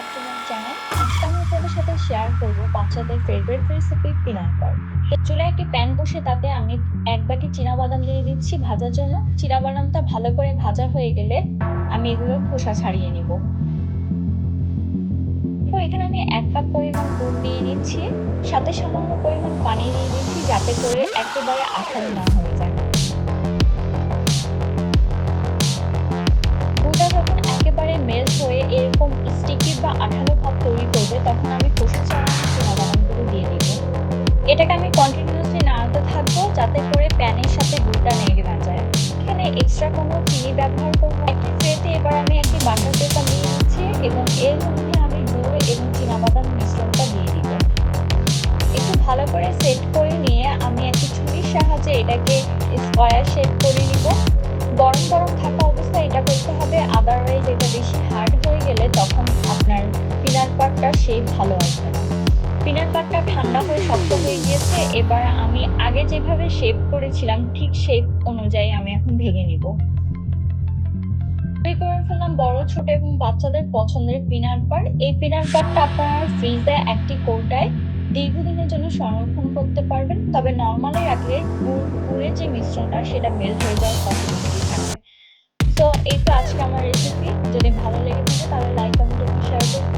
Afternoon channel আজকে আমি আপনাদের সাথে শেয়ার করব বাচ্চাদের ফেভারিট রেসিপি পিনাট বাটার চুলায় একটি প্যান বসে তাতে আমি এক বাটি বাদাম দিয়ে দিচ্ছি ভাজার জন্য। বাদামটা ভালো করে ভাজা হয়ে গেলে আমি এগুলো খোসা ছাড়িয়ে নিব। তো এখানে আমি এক কাপ পরিমাণ দুধ দিয়ে নিচ্ছি সাথে সামান্য পরিমাণ পানি দিয়ে দিচ্ছি যাতে করে একেবারে আঠালো না হয়ে যায়। এটাকে আমি কন্টিনিউয়াসলি নাড়াতে থাকব, যাতে করে প্যানের সাথে দুধটা লেগে না যায়। এখানে এক্সট্রা কোনো চিনি ব্যবহার করব একটি ট্রেতে এবার আমি একটি বাটার পেপার নিয়ে নিচ্ছি এবং এর মধ্যে আমি গুঁড়ো এবং চীনাবাদাম মিশ্রণটা দিয়ে দিব। একটু ভালো করে সেট করে নিয়ে আমি একটি ছুরির সাহায্যে এটাকে স্কোয়ার শেপ করে নিব। গরম গরম থাকা অবস্থায় এটা করতে হবে আদারওয়াইজ এটা বেশি হার্ড হয়ে গেলে তখন আপনার পিনাট বাটার শেপ ভালো আসবে না। পিনাট বাটার ঠান্ডা হয়ে শক্ত হয়ে এবার আমি আগে যেভাবে শেপ করেছিলাম, ঠিক শেপ অনুযায়ী আমি এখন ভেঙে নিব। তৈরি করে ফেললাম বড়, ছোট এবং বাচ্চাদের পছন্দের পিনাট বার এই পিনাট বারটা আপনারা ফ্রিজে একটি কৌটায় দীর্ঘদিনের জন্য সংরক্ষণ করতে পারবেন। তবে নর্মালি রাখলে গুড়, গুড়ের যে মিশ্রণটা, সেটা মেল্ট হয়ে যাওয়ার পসিবিলিটি থাকবে তো এই তো আজকে আমার রেসিপি